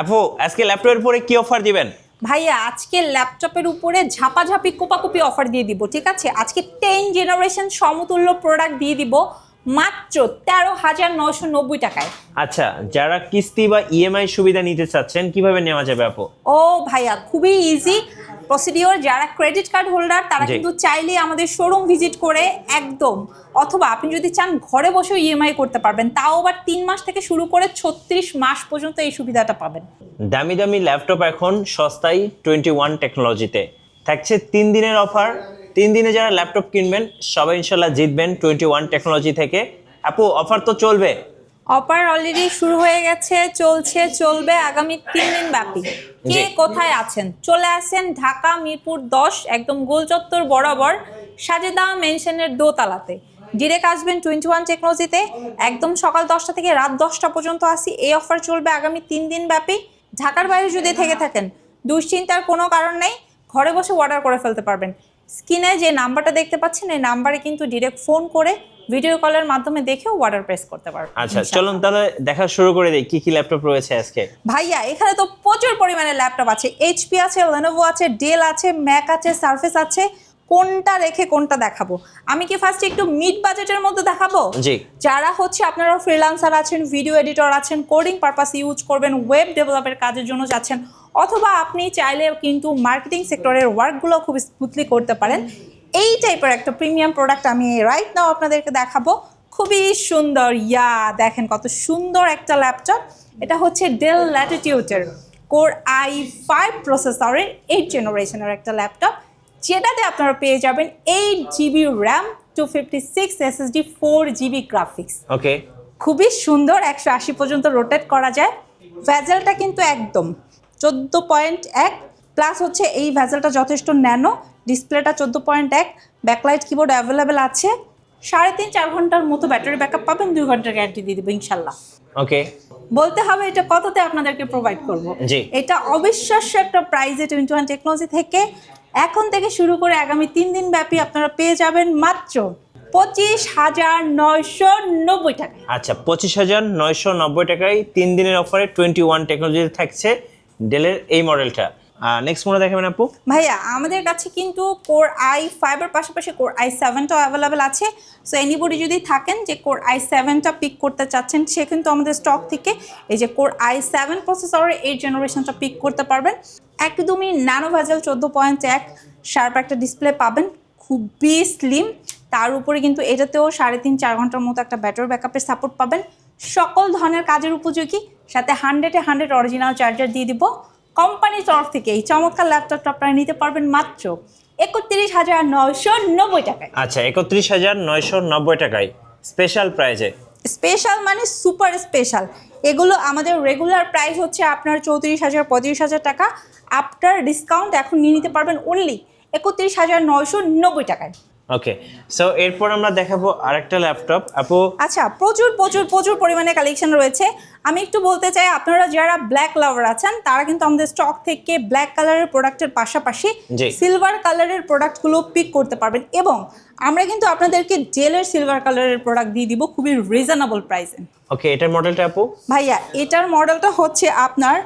আপু আজকে ল্যাপটপের উপরে কি অফার দিবেন? ভাইয়া আজকে ল্যাপটপের উপরে ঝাপাঝাপি কোপাকুপি অফার দিয়ে দিব ঠিক আছে? আজকে টেন জেনারেশন সমতুল্য প্রোডাক্ট দিয়ে দিব মাত্র তেরো হাজার নশো নব্বই টাকায়। আচ্ছা যারা কিস্তি বা ইএমআই সুবিধা নিতে চাচ্ছেন কীভাবে নেওয়া যাবে আপু? ও ভাইয়া খুবই ইজি প্রসিডিওর যারা ক্রেডিট কার্ড হোল্ডার তারা। কিন্তু চাইলে আমাদের শোরুম ভিজিট করে একদম। অথবা আপনি যদি চান ঘরে বসেও ইএমআই করতে পারবেন তাও আবার তিন মাস থেকে শুরু করে ছত্রিশ মাস পর্যন্ত এই সুবিধাটা পাবেন। দামি দামি ল্যাপটপ এখন সস্তায় টোয়েন্টি ওয়ান টেকনোলজিতে থাকছে তিন দিনের অফার তিন দিনে যারা ল্যাপটপ কিনবেন সবাই ইনশাল্লাহ জিতবেন টোয়েন্টি ওয়ান টেকনোলজি থেকে। আপু অফার তো চলবে। অফার অলরেডি শুরু হয়ে গেছে চলছে চলবে আগামী তিন দিন ব্যাপী। কে কোথায় আছেন? চলে আসেন ঢাকা মিরপুর দশ একদম গোলচত্বর বরাবর সাজেদা মেনশনের দোতলাতে। ডিরেক্ট আসবেন টোয়েন্টি ওয়ান টেকনোলজিতে একদম সকাল দশটা থেকে রাত দশটা পর্যন্ত আসি এই অফার চলবে আগামী তিন দিন ব্যাপী। ঢাকার বাইরে যদি থেকে থাকেন দুশ্চিন্তার কোনো কারণ নেই। ঘরে বসে অর্ডার করে ফেলতে পারবেন। স্ক্রিনে যে নাম্বারটা দেখতে পাচ্ছেন এই নাম্বারে কিন্তু ডিরেক্ট ফোন করে ভিডিও কলের মাধ্যমে দেখেও অর্ডার প্রেস করতে পারবেন আচ্ছা চলুন তাহলে দেখা শুরু করে দিই কি কি ল্যাপটপ রয়েছে আজকে? ভাইয়া এখানে তো প্রচুর পরিমাণে ল্যাপটপ আছে। এইচপি আছে লেনোভো আছে ডেল আছে ম্যাক আছে সারফেস আছে। কোনটা রেখে কোনটা দেখাবো? আমি কি ফার্স্ট একটু মিড বাজেটের মধ্যে দেখাবো? জি। যারা হচ্ছে আপনারা ফ্রিল্যান্সার আছেন ভিডিও এডিটর আছেন কোডিং পারপাস ইউজ করবেন ওয়েব ডেভেলপের কাজের জন্য যাচ্ছেন অথবা আপনি চাইলে কিন্তু মার্কেটিং সেক্টরের ওয়ার্কগুলো খুব স্মুথলি করতে পারেন। এই টাইপের একটা প্রিমিয়াম প্রোডাক্ট আমি রাইট নাও আপনাদেরকে দেখাবো। খুবই সুন্দর ইয়া দেখেন কত সুন্দর একটা ল্যাপটপ এটা হচ্ছে ডেল ল্যাটিটিউডের কোর আই ফাইভ প্রসেসরের এইট জেনারেশনের একটা ল্যাপটপ যেটাতে আপনারা পেয়ে যাবেন eight GB RAM two fifty six SSD four GB graphics okay খুবই সুন্দর একশো আশি পর্যন্ত রোটেট করা যায়। ভ্যাজেলটা কিন্তু একদম চোদ্দ পয়েন্ট এক প্লাস হচ্ছে এই ভ্যাজেলটা যথেষ্ট ন্যানো ডিসপ্লেটা চোদ্দ পয়েন্ট এক ব্যাকলাইট কিবোর্ড অ্যাভেলেবেল আছে। সাড়ে তিন চার ঘণ্টার মতো ব্যাটারি ব্যাকআপ পাবেন দুই ঘণ্টার গ্যারান্টি দিয়ে দেবো ইনশাল্লাহ। ওকে বলতে হবে এটা কততে আপনাদেরকে প্রোভাইড করব। এটা অবিশ্বাস্য একটা প্রাইজে টোয়েন্টি ওয়ান টেকনোলজি থেকে। এখন থেকে শুরু করে আগামী তিন দিন ব্যাপী আপনারা পেয়ে যাবেন মাত্র পঁচিশ হাজার নয়শো নব্বই টাকা আচ্ছা পঁচিশ হাজার নয়শো নব্বই টাকায় তিন দিনের অফারে টোয়েন্টি ওয়ান টেকনোলজি থাকছে। ডেলের এই মডেলটা নেক্সট মডেল দেখাবেন আপু। ভাইয়া, আমাদের কাছে কিন্তু কোর আই ফাইভের পাশাপাশি কোর আই সেভেনটাও অ্যাভেলেবেল আছে। সো এনিবডি যদি থাকেন যে কোর আই সেভেনটা পিক করতে চাচ্ছেন, সে কিন্তু আমাদের স্টক থেকে এই যে কোর আই সেভেন প্রসেসরের এই জেনারেশনটা পিক করতে পারবেন। একদমই ন্যানো ভ্যাজেল চোদ্দ পয়েন্ট এক শার্প একটা ডিসপ্লে পাবেন, খুবই স্লিম তার উপরে কিন্তু এটাতেও সাড়ে তিন চার ঘণ্টার মতো একটা ব্যাটারি ব্যাকআপের সাপোর্ট পাবেন। সকল ধরনের কাজের উপযোগী, সাথে হান্ড্রেডে হান্ড্রেড অরিজিনাল চার্জার দিয়ে দিব। কোম্পানির তরফ থেকে এই চমৎকার ল্যাপটপটা আপনারা নিতে পারবেন মাত্র একত্রিশ হাজার নয়শো নব্বই টাকায়। আচ্ছা একত্রিশ হাজার নয়শো নব্বই টাকায় স্পেশাল প্রাইজে স্পেশাল মানে সুপার স্পেশাল এগুলো আমাদের রেগুলার প্রাইস হচ্ছে আপনার চৌত্রিশ হাজার পঁয়ত্রিশ হাজার টাকা। আফটার ডিসকাউন্ট এখন নিয়ে নিতে পারবেন অনলি একত্রিশ হাজার নয়শো নব্বই টাকায়। ওকে সো এরপর আমরা দেখাবো আরেকটা ল্যাপটপ আপু? আচ্ছা প্রচুর প্রচুর প্রচুর পরিমাণে কালেকশন রয়েছে। আমি একটু বলতে চাই আপনারা যারা ব্ল্যাক লাভার আছেন তারা কিন্তু আমাদের স্টক থেকে ব্ল্যাক কালারের প্রোডাক্টের পাশাপাশি। সিলভার কালারের প্রোডাক্টগুলো পিক করতে পারবেন। এবং আমরা কিন্তু আপনাদেরকে জেলের সিলভার কালারের প্রোডাক্ট দিয়ে দিব খুবই রিজনেবল প্রাইসে ওকে এটার মডেলটা আপু? ভাইয়া এটার মডেলটা হচ্ছে আপনার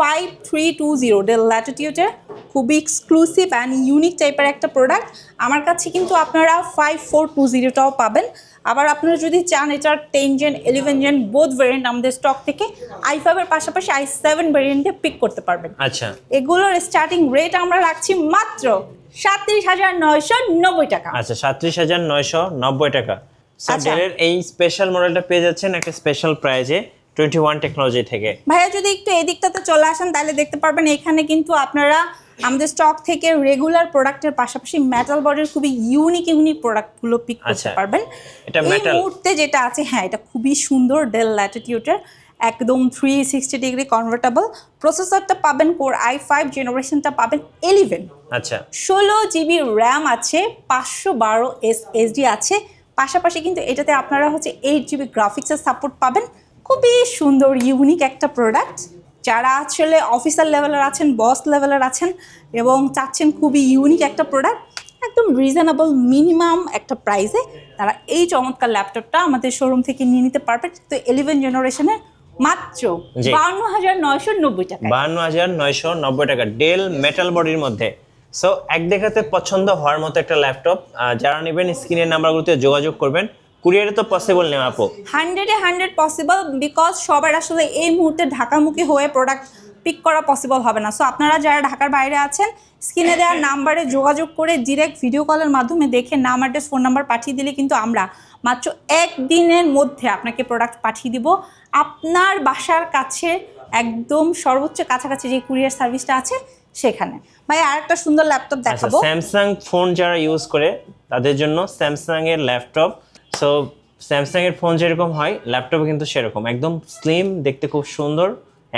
five three two zero Dell ল্যাটিটিউডের খুবই এক্সক্লুসিভ অ্যান্ড ইউনিক টাইপের একটা প্রোডাক্ট আমার কাছে কিন্তু আপনারা ফাইভ ফোর টু জিরোটাও পাবেন। আবার আপনারা যদি চান এটার টেন জেন ইলেভেন জেন বোধ ভেরিয়েন্ট আমাদের স্টক থেকে আই ফাইভের পাশাপাশি আই সেভেন ভেরিয়েন্টে পিক করতে পারবেন। আচ্ছা। এগুলোর স্টার্টিং রেট আমরা রাখছি মাত্র সাতত্রিশ হাজার নয়শো নব্বই টাকা। আচ্ছা সাতত্রিশ হাজার নয়শো নব্বই টাকা। সো আচ্ছা। ডেলের এই স্পেশাল মডেলটা পেয়ে যাচ্ছেন একটা স্পেশাল প্রাইজে টোয়েন্টি ওয়ান টেকনোলজি থেকে। ভাইয়া যদি একটু এদিকটাতে চলে আসেন তাহলে দেখতে পারবেন এখানে কিন্তু আপনারা আমাদের স্টক থেকে রেগুলার প্রোডাক্টের পাশাপাশি মেটাল বডির খুবই ইউনিক ইউনিক প্রোডাক্টগুলো পিক করতে আচ্ছা। পারবেন। এটা এই মুহূর্তে যেটা আছে হ্যাঁ এটা খুবই সুন্দর ডেল ল্যাটিটিউডের একদম থ্রি সিক্সটি ডিগ্রি কনভার্টেবল প্রসেসরটা পাবেন কোর আই ফাইভ জেনারেশনটা পাবেন এলিভেন আচ্ছা। ষোলো জিবি র্যাম আছে পাঁচশো বারো এস এসডি আছে। পাশাপাশি কিন্তু এটাতে আপনারা হচ্ছে এইট জিবি গ্রাফিক্সের সাপোর্ট পাবেন। খুবই সুন্দর ইউনিক একটা প্রোডাক্ট যারা আসলে অফিসার লেভেলের আছেন বস লেভেলের আছেন এবং চাচ্ছেন খুবই ইউনিক একটা প্রোডাক্ট একদম রিজনেবল মিনিমাম একটা প্রাইসে তারা এই চমৎকার ল্যাপটপটা আমাদের শোরুম থেকে নিয়ে নিতে পারবে তো এলিভেন জেনারেশনের মাত্র জি। বাউন্ন হাজার নয়শো নব্বই টাকা বাহান্ন হাজার নয়শো নব্বই টাকা ডেল মেটাল বডির মধ্যে। সো এক দেখাতে পছন্দ হওয়ার মতো একটা ল্যাপটপ যারা নেবেন স্ক্রিনের নাম্বারগুলোতে যোগাযোগ করবেন। কুরিয়ারে তো পসিবল নেই আপু। হান্ড্রেডে হান্ড্রেড পসিবল বিকজ সবার আসলে এই মুহূর্তে ঢাকামুখী হয়ে প্রোডাক্ট পিক করা পসিবল হবে না। সো আপনারা যারা ঢাকার বাইরে আছেন স্ক্রিনে দেওয়ার নাম্বারে যোগাযোগ করে ডিরেক্ট ভিডিও কলের মাধ্যমে দেখে নাম অ্যাড্রেস ফোন নাম্বার পাঠিয়ে দিলে কিন্তু আমরা মাত্র একদিনের মধ্যে আপনাকে প্রোডাক্ট পাঠিয়ে দিব। আপনার বাসার কাছে একদম সর্বোচ্চ কাছাকাছি যে কুরিয়ার সার্ভিসটা আছে সেখানে। ভাই আর একটা সুন্দর ল্যাপটপ আচ্ছা দেখাবো। স্যামসাং ফোন যারা ইউজ করে তাদের জন্য স্যামসাং এর ল্যাপটপ সো স্যামসাংয়ের ফোন যেরকম হয় ল্যাপটপে কিন্তু সেরকম। একদম স্লিম দেখতে খুব সুন্দর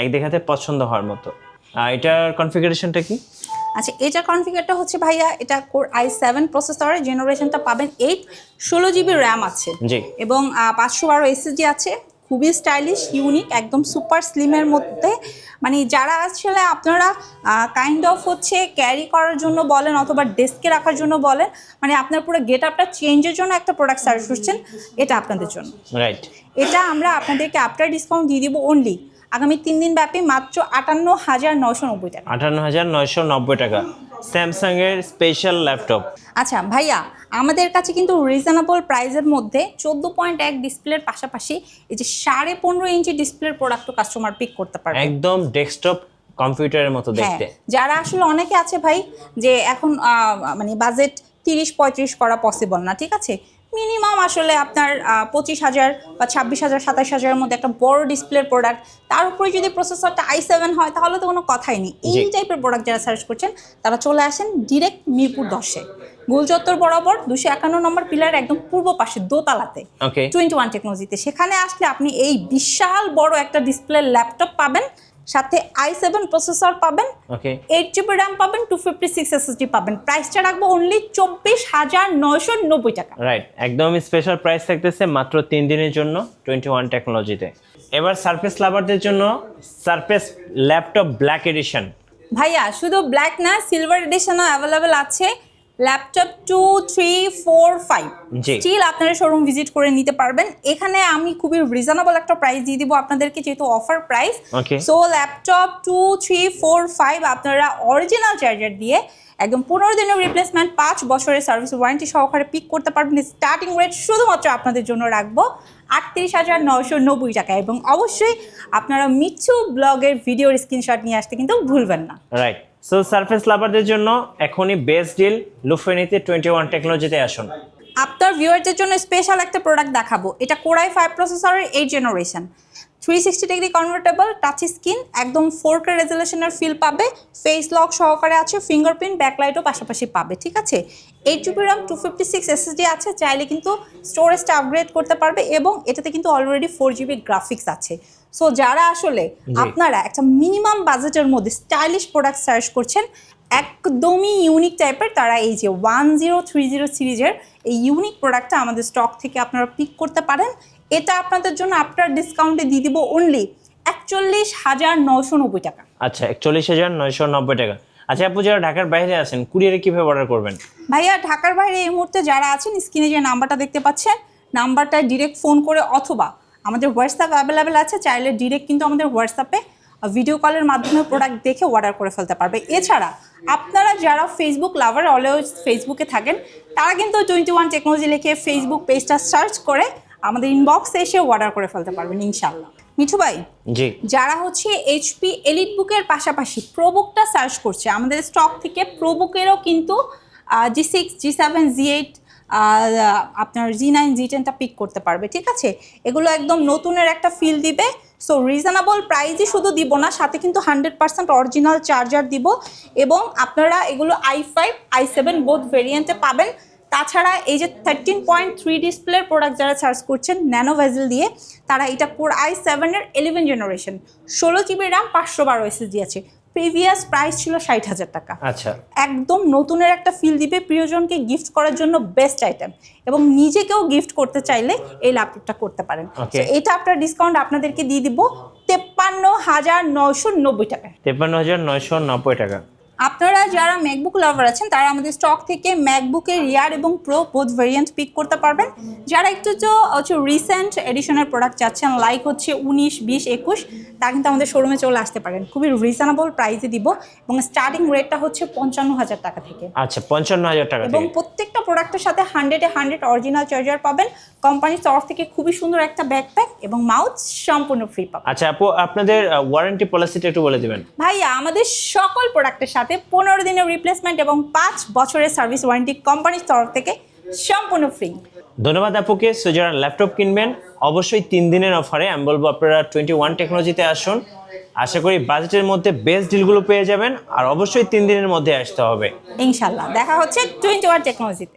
এক দেখাতে পছন্দ হওয়ার মতো। আর এটার কনফিগারেশনটা কি? আচ্ছা এটা কনফিগারটা হচ্ছে ভাইয়া এটা কোর আই সেভেন প্রসেসর জেনারেশনটা পাবেন এইট ষোলো জিবি র্যাম আছে। জি। এবং পাঁচশো বারো এসএসডি আছে খুবই স্টাইলিশ ইউনিক একদম সুপার স্লিমের মধ্যে। মানে যারা আসলে আপনারা কাইন্ড অফ হচ্ছে ক্যারি করার জন্য বলেন অথবা ডেস্কে রাখার জন্য বলেন মানে আপনার পুরো গেট আপটা চেঞ্জের জন্য একটা প্রোডাক্ট সার্চ করছেন এটা আপনাদের জন্য। রাইট এটা আমরা আপনাদেরকে আফটার ডিসকাউন্ট দিয়ে দিব অনলি আগামী তিন দিন ব্যাপী মাত্র আটান্ন হাজার নশো নব্বই টাকা। আটান্ন হাজার নয়শো নব্বই টাকা। স্যামসাং এর স্পেশাল ল্যাপটপ। আচ্ছা ভাইয়া আমাদের কাছে কিন্তু রিজনেবল প্রাইসের মধ্যে চোদ্দ পয়েন্ট এক ডিসপ্লের পাশাপাশি এই যে সাড়ে পনেরো ইঞ্চি ডিসপ্লের প্রোডাক্টও কাস্টমার পিক করতে পারে একদম ডেস্কটপ কম্পিউটারের মতো হ্যাঁ দেখতে। যারা আসলে অনেকে আছে ভাই যে এখন মানে বাজেট তিরিশ পঁয়ত্রিশ করা পসিবল না ঠিক আছে? মিনিমাম আসলে আপনার পঁচিশ হাজার বা ছাব্বিশ হাজার সাতাশ হাজারের মধ্যে একটা বড় ডিসপ্লের প্রোডাক্ট তার উপরে যদি প্রসেসরটা আই সেভেন হয় তাহলে তো কোনো কথাই নেই। এই টাইপের প্রোডাক্ট যারা সার্চ করছেন তারা চলে আসেন ডিরেক্ট মিরপুর দশে গোলচত্বর বরাবর দুশো একান্ন নম্বর পিলার একদম পূর্ব পাশে দোতলাতে। টোয়েন্টি ওয়ান টেকনোলজিতে সেখানে আসলে আপনি এই বিশাল বড় একটা ডিসপ্লে ল্যাপটপ পাবেন। সাথে আই সেভেন প্রসেসর পাবেন ওকে এইট জিবি র্যাম পাবেন টু ফিফটি সিক্স এসএসডি পাবেন। প্রাইসটা রাখব অনলি চব্বিশ হাজার নয়শো নব্বই টাকা। রাইট একদম স্পেশাল প্রাইস থাকতেছে মাত্র তিন দিনের জন্য টোয়েন্টি ওয়ান টেকনোলজিতে এবার সারফেস লাভারদের জন্য সারফেস ল্যাপটপ ব্ল্যাক এডিশন ভাইয়া শুধু ব্ল্যাক না সিলভার এডিশনও অ্যাভেলেবেল আছে। Laptop two three four five. Still আপনারা শোরুম ভিজিট করে নিতে পারবেন। এখানে আমি খুবই রিজনেবল একটা প্রাইস দিয়ে দিব আপনাদেরকে যেহেতু offer price so laptop two three four five আপনারা অরিজিনাল চার্জার দিয়ে একদম পনেরো দিনের রিপ্লেসমেন্ট পাঁচ বছরের সার্ভিস ওয়ারেন্টি সহকারে পিক করতে পারবেন। স্টার্টিং রেট শুধুমাত্র আপনাদের জন্য রাখব আটত্রিশ হাজার নয়শো নব্বই টাকা এবং অবশ্যই আপনারা মিচ্ছু ব্লগের ভিডিওর স্ক্রিনশট নিয়ে আসতে কিন্তু ভুলবেন না। রাইট সো সারফেস লাভারদের জন্য এখনই বেস্ট ডিল লুফেনিতে টোয়েন্টি ওয়ান টেকনোলজিতে আসুন। আপনার ভিউয়ারদের জন্য স্পেশাল একটা প্রোডাক্ট দেখাবো। এটা কোরাই ফাইভ প্রসেসরের এই generation three sixty degree convertible touch screen একদম ফোর কে রেজুলেশনের ফিল পাবে ফেস লক সহকারে আছে ফিঙ্গারপ্রিন্ট ব্যাকলাইটও পাশাপাশি পাবে ঠিক আছে? Eight GB RAM two fifty six SSD আছে চাইলে কিন্তু স্টোরেজটা আপগ্রেড করতে পারবে এবং এটাতে কিন্তু অলরেডি ফোর জিবি গ্রাফিক্স আছে। সো যারা আসলে আপনারা একটা মিনিমাম বাজেটের মধ্যে স্টাইলিশ প্রোডাক্ট সার্চ করছেন একদমই ইউনিক টাইপের তারা এই যে ওয়ান জিরো থ্রি জিরো সিরিজের এই ইউনিক প্রোডাক্টটা আমাদের স্টক থেকে আপনারা পিক করতে পারেন। এটা আপনাদের জন্য আফটার ডিসকাউন্টে দিয়ে দিব অনলি একচল্লিশ হাজার নশো নব্বই টাকা। আচ্ছা একচল্লিশ হাজার নয়শো নব্বই টাকা। আচ্ছা আপু যারা ঢাকার বাইরে আছেন কুরিয়ারে কীভাবে অর্ডার করবেন? ভাইয়া ঢাকার বাইরে এই মুহূর্তে যারা আছেন স্ক্রিনে যে নাম্বারটা দেখতে পাচ্ছেন নাম্বারটায় ডিরেক্ট ফোন করে অথবা আমাদের হোয়াটসঅ্যাপ অ্যাভেলেবেল আছে চাইলে ডিরেক্ট কিন্তু আমাদের হোয়াটসঅ্যাপে ভিডিও কলের মাধ্যমে প্রোডাক্ট দেখে অর্ডার করে ফেলতে পারবে। এছাড়া আপনারা যারা ফেসবুক লাভার অলওয়েজ ফেসবুকে থাকেন তারা কিন্তু টোয়েন্টি ওয়ান টেকনোলজি লিখে ফেসবুক পেজটা সার্চ করে আমাদের ইনবক্সে এসে অর্ডার করে ফেলতে পারবেন ইনশাল্লাহ মিঠু ভাই জি। যারা হচ্ছে এইচপি এলিট বুকের পাশাপাশি প্রোবুকটা সার্চ করছে আমাদের স্টক থেকে প্রোবুকেরও কিন্তু G six G seven G eight আপনার জি নাইন জি টেনটা পিক করতে পারবে ঠিক আছে? এগুলো একদম নতুনের একটা ফিল দিবে। সো রিজনেবল প্রাইসই শুধু দিব না সাথে কিন্তু হান্ড্রেড পার্সেন্ট অরিজিনাল চার্জার দিব এবং আপনারা এগুলো I five I seven both ভেরিয়েন্টে পাবেন। তাছাড়া এই যে থার্টিন পয়েন্ট থ্রি ডিসপ্লের প্রোডাক্ট যারা সার্চ করছেন ন্যানো ভেজেল দিয়ে তারা এটা কোর আই সেভেনের ইলেভেন জেনারেশন ষোলো জিবি র্যাম পাঁচশো বারো এসএসডি আছে। প্রিভিয়াস প্রাইস ছিল ষাট হাজার টাকা। আচ্ছা। একদম নতুনের একটা ফিল দিবে প্রিয়জনকে গিফট করার জন্য বেস্ট আইটেম এবং নিজেকেও গিফট করতে চাইলে এই ল্যাপটপটা করতে পারেন। এটা আপনার ডিসকাউন্ট আপনাদেরকে দিয়ে দিব তেপ্পান্ন হাজার নয়শো নব্বই টাকা তেপ্পান্ন হাজার নয়শো নব্বই টাকা। আপনারা যারা ম্যাকবুক লাভার আছেন তারা আমাদের স্টক থেকে ম্যাকবুকের রিয়ার এবং প্রো বোথ ভেরিয়েন্ট পিক করতে পারবেন। যারা একটু তো হচ্ছে রিসেন্ট এডিশনের প্রোডাক্ট চাচ্ছেন লাইক হচ্ছে উনিশ বিশ একুশ তা কিন্তু আমাদের শোরুমে চলে আসতে পারেন। খুবই রিজনেবল প্রাইসে দিব এবং স্টার্টিং রেটটা হচ্ছে পঞ্চান্ন হাজার টাকা থেকে। আচ্ছা পঞ্চান্ন হাজার টাকা এবং প্রত্যেকটা প্রোডাক্টের সাথে হান্ড্রেডে হান্ড্রেড অরিজিনাল চার্জার পাবেন। কোম্পানির তরফ থেকে খুবই সুন্দর একটা ব্যাকপ্যাক এবং মাউথ সম্পূর্ণ ফ্রি পাবেন। আচ্ছা আপু আপনাদের ওয়ারেন্টি পলিসিটা একটু বলে দিবেন। ভাইয়া আমাদের সকল প্রোডাক্টের সাথে পনেরো দিনের রিপ্লেসমেন্ট এবং পাঁচ বছরের সার্ভিস ওয়ারেন্টি কোম্পানির তরফ থেকে সম্পূর্ণ ফ্রি ধন্যবাদ আপুকে। সো যারা ল্যাপটপ কিনবেন অবশ্যই তিন দিনের অফারে আমি বলব আপনারা টোয়েন্টি ওয়ান টেকনোলজিতে আসুন। আশা করি বাজেটের মধ্যে বেস্ট ডিলগুলো পেয়ে যাবেন আর অবশ্যই তিন দিনের মধ্যে আসতে হবে। ইনশাল্লাহ দেখা হচ্ছে টোয়েন্টি ওয়ান টেকনোলজিতে